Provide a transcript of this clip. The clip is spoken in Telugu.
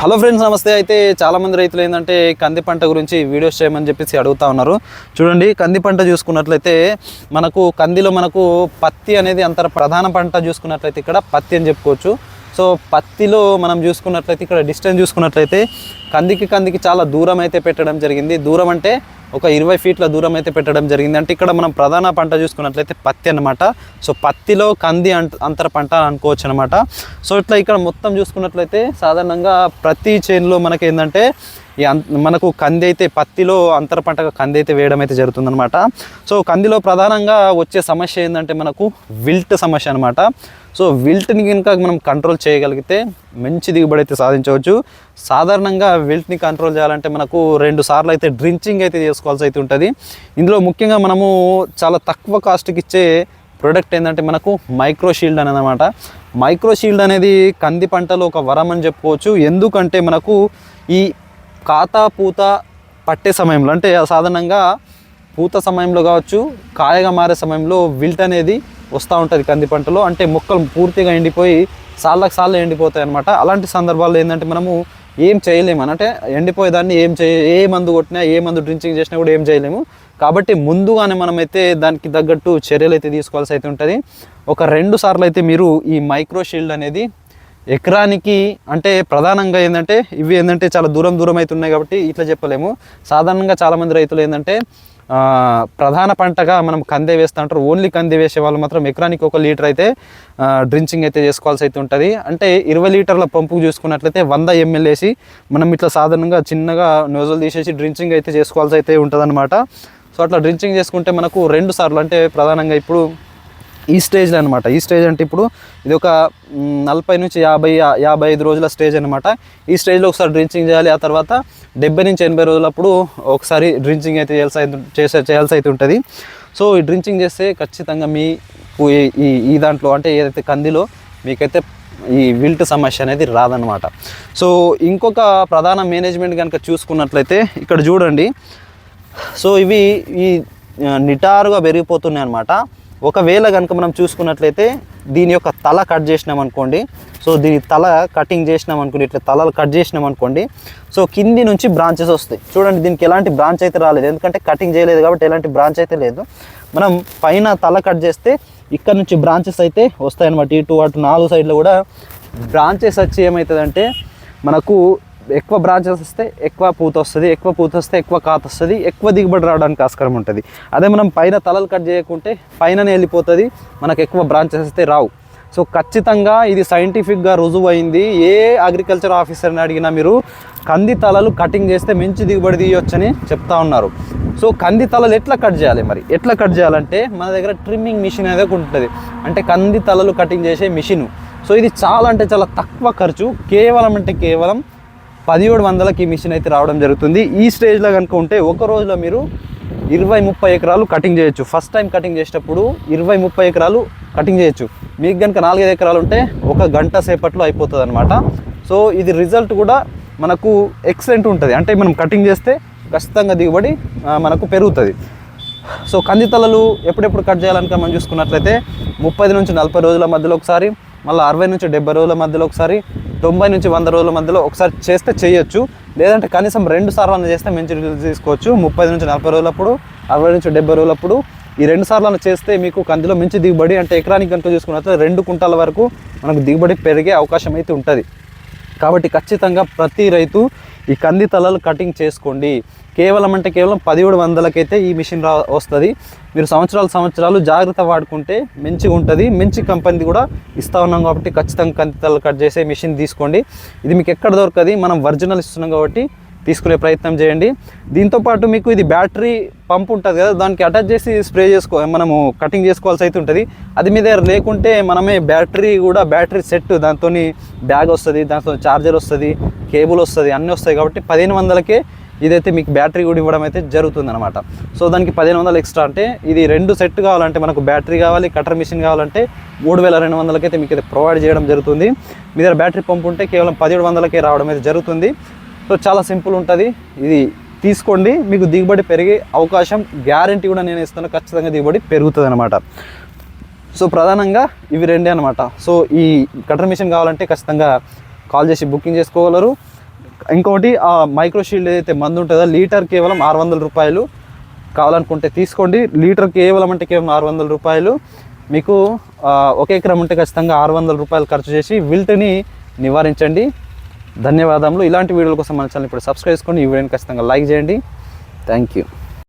హలో ఫ్రెండ్స్ నమస్తే. అయితే చాలా మంది రైతులు ఏంటంటే కంది పంట గురించి వీడియోస్ చేయమని చెప్పేసి అడుగుతా ఉన్నారు. చూడండి కంది పంట చూసుకున్నట్లయితే మనకు కందిలో మనకు పత్తి అనేది అంతర ప్రధాన పంట చూసుకున్నట్లయితే ఇక్కడ పత్తి అని చెప్పుకోవచ్చు. సో పత్తిలో మనం చూసుకున్నట్లయితే ఇక్కడ డిస్టెన్స్ చూసుకున్నట్లయితే కందికి కందికి చాలా దూరం అయితే పెట్టడం జరిగింది. దూరం అంటే ఒక ఇరవై ఫీట్ల దూరం అయితే పెట్టడం జరిగింది. అంటే ఇక్కడ మనం ప్రధాన పంట చూసుకున్నట్లయితే పత్తి అనమాట సో పత్తిలో కంది అంట అంతర పంట అనుకోవచ్చు అనమాట సో ఇట్లా ఇక్కడ మొత్తం చూసుకున్నట్లయితే సాధారణంగా ప్రతి చేనులో మనకి ఏంటంటే ఈ మనకు కంది అయితే పత్తిలో అంతర పంటగా కంది అయితే వేయడం అయితే జరుగుతుందనమాట సో కందిలో ప్రధానంగా వచ్చే సమస్య ఏంటంటే మనకు విల్ట్ సమస్య అనమాట సో విల్ట్ని కనుక మనం కంట్రోల్ చేయగలిగితే మంచి దిగుబడి అయితే సాధించవచ్చు. సాధారణంగా విల్ట్ని కంట్రోల్ చేయాలంటే మనకు రెండు సార్లు అయితే డ్రించింగ్ అయితే చేసుకోవాల్సి అయితే ఉంటుంది. ఇందులో ముఖ్యంగా మనము చాలా తక్కువ కాస్ట్కి ఇచ్చే ప్రోడక్ట్ ఏంటంటే మనకు మైక్రో షీల్డ్ అనేది అనమాట మైక్రో షీల్డ్ అనేది కంది పంటలో ఒక వరం అని చెప్పుకోవచ్చు. ఎందుకంటే మనకు ఈ కాత పూత పట్టే సమయంలో అంటే సాధారణంగా పూత సమయంలో కావచ్చు కాయగా మారే సమయంలో విల్ట్ అనేది వస్తూ ఉంటుంది కంది పంటలో. అంటే మొక్కలు పూర్తిగా ఎండిపోయి సాళ్ళకు సార్లు ఎండిపోతాయి అనమాట అలాంటి సందర్భాల్లో ఏంటంటే మనము ఏం చేయలేము. అని అంటే ఎండిపోయేదాన్ని ఏం చేయ ఏ మందు కొట్టినా ఏ మందు డ్రింకింగ్ చేసినా కూడా ఏం చేయలేము. కాబట్టి ముందుగానే మనమైతే దానికి తగ్గట్టు చర్యలు అయితే తీసుకోవాల్సి అయితే ఉంటుంది. ఒక రెండు సార్లు అయితే మీరు ఈ మైక్రో షీల్డ్ అనేది ఎకరానికి అంటే ప్రధానంగా ఏంటంటే ఇవి ఏంటంటే చాలా దూరం దూరం అవుతున్నాయి ఉన్నాయి కాబట్టి ఇట్లా చెప్పలేము. సాధారణంగా చాలామంది రైతులు ఏంటంటే ప్రధాన పంటగా మనం కందే వేస్తూ ఉంటారు ఓన్లీ కంది వేసే వాళ్ళు మాత్రం ఎకరానికి ఒక లీటర్ అయితే డ్రించింగ్ అయితే చేసుకోవాల్సి అయితే ఉంటుంది. అంటే ఇరవై లీటర్ల పంపు చూసుకున్నట్లయితే వంద ఎంఎల్ వేసి మనం ఇట్లా సాధారణంగా చిన్నగా నోజులు తీసేసి డ్రించింగ్ అయితే చేసుకోవాల్సి అయితే ఉంటుంది సో అట్లా డ్రించింగ్ చేసుకుంటే మనకు రెండు సార్లు అంటే ప్రధానంగా ఇప్పుడు ఈ స్టేజ్లో అనమాట ఈ స్టేజ్ అంటే ఇప్పుడు ఇది ఒక నలభై నుంచి యాభై యాభై ఐదు రోజుల స్టేజ్ అనమాట ఈ స్టేజ్లో ఒకసారి డ్రించింగ్ చేయాలి. ఆ తర్వాత డెబ్బై నుంచి ఎనభై రోజులప్పుడు ఒకసారి డ్రించింగ్ అయితే చేయాల్సి అయితే చేసే చేయాల్సి అయితే ఉంటుంది. సో ఈ డ్రించింగ్ చేస్తే ఖచ్చితంగా మీకు ఈ- ఈ దాంట్లో అంటే ఏదైతే కందిలో మీకైతే ఈ విల్ట్ సమస్య అనేది రాదనమాట సో ఇంకొక ప్రధాన మేనేజ్మెంట్ కనుక చూసుకున్నట్లయితే ఇక్కడ చూడండి. సో ఇవి ఈ నిటారుగా పెరిగిపోతున్నాయి అనమాట ఒకవేళ కనుక మనం చూసుకున్నట్లయితే దీని యొక్క తల కట్ చేసినాం అనుకోండి. సో దీని తల కటింగ్ చేసినాం అనుకోండి ఇట్లా తలలు కట్ చేసినాం అనుకోండి. సో కింది నుంచి బ్రాంచెస్ వస్తాయి. చూడండి దీనికి ఎలాంటి బ్రాంచ్ అయితే రాలేదు. ఎందుకంటే కటింగ్ చేయలేదు కాబట్టి ఎలాంటి బ్రాంచ్ అయితే లేదు. మనం పైన తల కట్ చేస్తే ఇక్కడ నుంచి బ్రాంచెస్ అయితే వస్తాయన్నమాట. ఇటు అటు నాలుగు సైడ్లో కూడా బ్రాంచెస్ వచ్చి ఏమవుతుందంటే మనకు ఎక్కువ బ్రాంచెస్ వస్తే ఎక్కువ పూత వస్తుంది ఎక్కువ పూత వస్తే ఎక్కువ కాత వస్తుంది ఎక్కువ దిగుబడి రావడానికి ఆస్కారం ఉంటుంది. అదే మనం పైన తలలు కట్ చేయకుంటే పైననే వెళ్ళిపోతుంది మనకు ఎక్కువ బ్రాంచెస్ వస్తే రావు. సో ఖచ్చితంగా ఇది సైంటిఫిక్గా రుజువు అయింది ఏ అగ్రికల్చర్ ఆఫీసర్ని అడిగినా మీరు కంది తలలు కటింగ్ చేస్తే మంచి దిగుబడి తీయొచ్చని చెప్తా ఉన్నారు. సో కంది తలలు ఎట్లా కట్ చేయాలి మరి? ఎట్లా కట్ చేయాలంటే మన దగ్గర ట్రిమ్మింగ్ మిషన్ అనేది ఒకటి ఉంటుంది. అంటే కంది తలలు కటింగ్ చేసే మిషను సో ఇది చాలా అంటే చాలా తక్కువ ఖర్చు కేవలం అంటే కేవలం పదిహేడు వందలకి ఈ మిషన్ అయితే రావడం జరుగుతుంది. ఈ స్టేజ్లో కనుక ఉంటే ఒక రోజులో మీరు ఇరవై ముప్పై ఎకరాలు కటింగ్ చేయొచ్చు. ఫస్ట్ టైం కటింగ్ చేసేటప్పుడు ఇరవై ముప్పై ఎకరాలు కటింగ్ చేయొచ్చు. మీకు కనుక నాలుగైదు ఎకరాలు ఉంటే ఒక గంట సేపట్లో అయిపోతుంది అనమాట సో ఇది రిజల్ట్ కూడా మనకు ఎక్సలెంట్ ఉంటుంది. అంటే మనం కటింగ్ చేస్తే ఖచ్చితంగా దిగుబడి మనకు పెరుగుతుంది. సో కంది తలలు ఎప్పుడెప్పుడు కట్ చేయాలనుక మనం చూసుకున్నట్లయితే ముప్పై నుంచి నలభై రోజుల మధ్యలో ఒకసారి మళ్ళీ అరవై నుంచి డెబ్బై రోజుల మధ్యలో ఒకసారి తొంభై నుంచి వంద రోజుల మధ్యలో ఒకసారి చేస్తే చేయొచ్చు. లేదంటే కనీసం రెండు సార్లు చేస్తే మంచి రిజల్ట్ తీసుకోవచ్చు. ముప్పై నుంచి నలభై రోజులప్పుడు అరవై నుంచి డెబ్బై రోజులప్పుడు ఈ రెండు సార్లు చేస్తే మీకు కందిలో మంచి దిగుబడి అంటే ఎకరానికి కనుక చూసుకున్నట్లయితే రెండు కుంటాల వరకు మనకు దిగుబడి పెరిగే అవకాశం అయితే ఉంటుంది. కాబట్టి ఖచ్చితంగా ప్రతి రైతు ఈ కంది తలలు కటింగ్ చేసుకోండి. కేవలం అంటే కేవలం పదిహేడు వందలకైతే ఈ మిషన్ రా వస్తుంది. మీరు సంవత్సరాలు సంవత్సరాలు జాగ్రత్త వాడుకుంటే మంచిగా ఉంటుంది. మంచి కంపెనీ కూడా ఇస్తా ఉన్నాం కాబట్టి ఖచ్చితంగా కంది కట్ చేసే మిషన్ తీసుకోండి. ఇది మీకు ఎక్కడ దొరకది? మనం ఒరిజినల్ ఇస్తున్నాం కాబట్టి తీసుకునే ప్రయత్నం చేయండి. దీంతో పాటు మీకు ఇది బ్యాటరీ పంప్ ఉంటుంది కదా దానికి అటాచ్ చేసి స్ప్రే చేసుకో మనము కటింగ్ చేసుకోవాల్సి అయితే ఉంటుంది. అది మీ దగ్గర లేకుంటే మనమే బ్యాటరీ కూడా బ్యాటరీ సెట్ దాంతో బ్యాగ్ వస్తుంది దాంతో చార్జర్ వస్తుంది కేబుల్ వస్తుంది అన్నీ వస్తాయి కాబట్టి పదిహేను వందలకే ఇదైతే మీకు బ్యాటరీ కూడా ఇవ్వడం అయితే జరుగుతుంది అనమాట సో దానికి పదిహేను వందలు ఎక్స్ట్రా అంటే ఇది రెండు సెట్ కావాలంటే మనకు బ్యాటరీ కావాలి కటర్ మిషన్ కావాలంటే మూడు వేల రెండు వందలకైతే మీకు ఇది ప్రొవైడ్ చేయడం జరుగుతుంది. మీ దగ్గర బ్యాటరీ పంప్ ఉంటే కేవలం పదిహేడు వందలకే రావడం అయితే జరుగుతుంది. సో చాలా సింపుల్ ఉంటుంది. ఇది తీసుకోండి. మీకు దిగుబడి పెరిగే అవకాశం గ్యారంటీ కూడా నేను ఇస్తాను. ఖచ్చితంగా దిగుబడి పెరుగుతుంది అనమాట సో ప్రధానంగా ఇవి రెండే అనమాట సో ఈ కటర్ మిషన్ కావాలంటే ఖచ్చితంగా కాల్ చేసి బుకింగ్ చేసుకోగలరు. ఇంకొకటి ఆ మైక్రోషీల్డ్ ఏదైతే మందు ఉంటుందో లీటర్ కేవలం ఆరు వందల రూపాయలు కావాలనుకుంటే తీసుకోండి. లీటర్ కేవలం అంటే కేవలం ఆరు వందల రూపాయలు. మీకు ఒక ఎకరం ఉంటే ఖచ్చితంగా ఆరు వందల రూపాయలు ఖర్చు చేసి విల్ట్ని నివారించండి. ధన్యవాదములు. ఇలాంటి వీడియోల కోసం మన ఛానల్ ఇప్పుడు సబ్స్క్రైబ్ చేసుకోండి. ఈ వీడియోని ఖచ్చితంగా లైక్ చేయండి. Thank you